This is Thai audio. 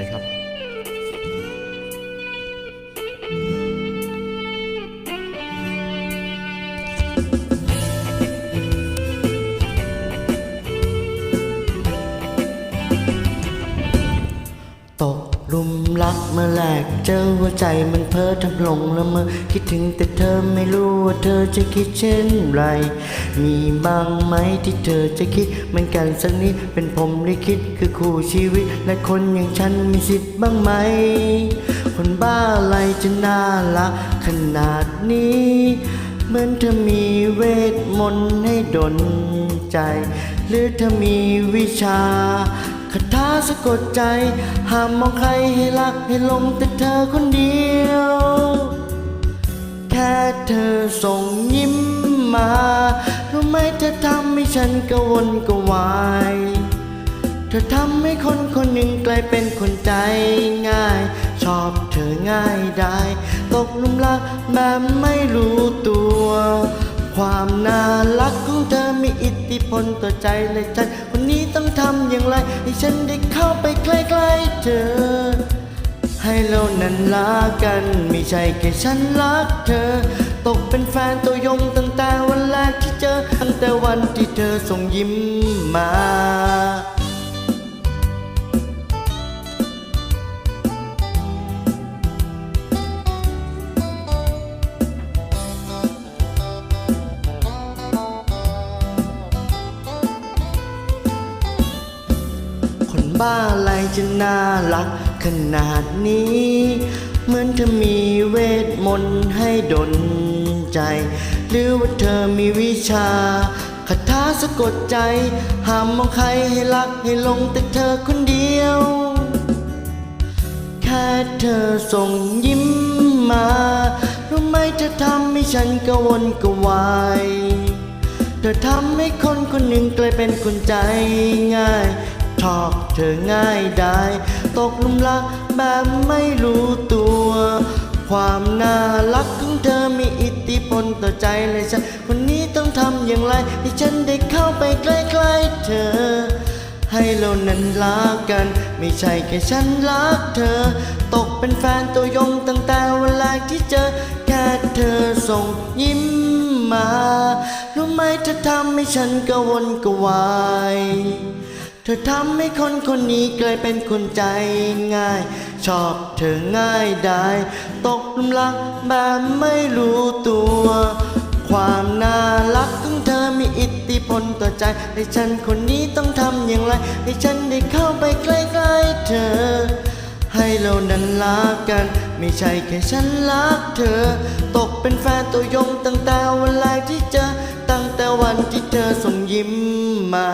วัสดี รักเมื่อแรกเจอหัวใจมันเพ้อทำหลงละเมอคิดถึงแต่เธอไม่รู้ว่าเธอจะคิดเช่นไร มีบ้างไหมที่เธอจะคิดเหมือนกันสักนิดเป็นผมลิขิตคือคู่ชีวิต และคนอย่างฉันมีสิทธิ์บ้างไหม คนบ้าอะไรจะน่ารักขนาดนี้ เหมือนเธอมีเวทมนต์ให้ดลใจ หรือเธอมีวิชาคาถาสะกดใจ ห้ามมองใครให้รักให้ลงแต่เธอคนเดียว แค่เธอส่งยิ้มมารู้ไหมเธอทำให้ฉันกระวนกระวาย เธอทำให้คนคนหนึ่งกลายเป็นคนใจง่าย ชอบเธอง่ายได้ ตกลุมรักแบบไม่รู้ตัว ความน่า อิทธิพลต่อใจและฉันคนนี้ต้องทำอย่างไร ให้ฉันได้เข้าไปใกล้ๆเธอ ให้เรานั้นรักกัน ไม่ใช่แค่ฉันรักเธอ ตกเป็นแฟนตัวยงตั้งแต่วันแรกที่เจอ ตั้งแต่วันที่เธอส่งยิ้มมา บ้าอะไรจะน่ารักขนาดนี้ เหมือนเธอมีเวทมนต์ให้ดลใจ หรือว่าเธอมีวิชาคาถาสะกดใจ ห้ามมองใครให้รักให้หลงแต่เธอคนเดียว แค่เธอส่งยิ้มมารู้ไหมเธอทำให้ฉันกระวนกระวายเธอทำให้คนคนหนึ่งกลายเป็นคนใจง่าย ชอบเธอง่ายได้ ตกหลุมรักแบบไม่รู้ตัว ความน่ารักของเธอมีอิทธิพลต่อใจเลยฉันคนนี้ต้องทำอย่างไรให้ฉันได้เข้าไปใกล้ๆเธอ ให้เรานั้นรักกัน ไม่ใช่แค่ฉันรักเธอ ตกเป็นแฟนตัวยงตั้งแต่วันแรกที่เจอแค่เธอส่งยิ้มมารู้ไหมเธอทำให้ฉันกระวนกระวาย เธอทำให้คนคนนี้กลายเป็นคนใจง่าย ชอบเธอง่ายได้ ตกหลุมรักแบบไม่รู้ตัว ความน่ารักของเธอมีอิทธิพลต่อใจ ให้ฉันคนนี้ต้องทำอย่างไร ให้ฉันได้เข้าไปใกล้ๆเธอ ให้เรานั้นรักกัน ไม่ใช่แค่ฉันรักเธอ ตกเป็นแฟนตัวยงตั้งแต่วันแรกที่เจอ ตั้งแต่วันที่เธอส่งยิ้มมา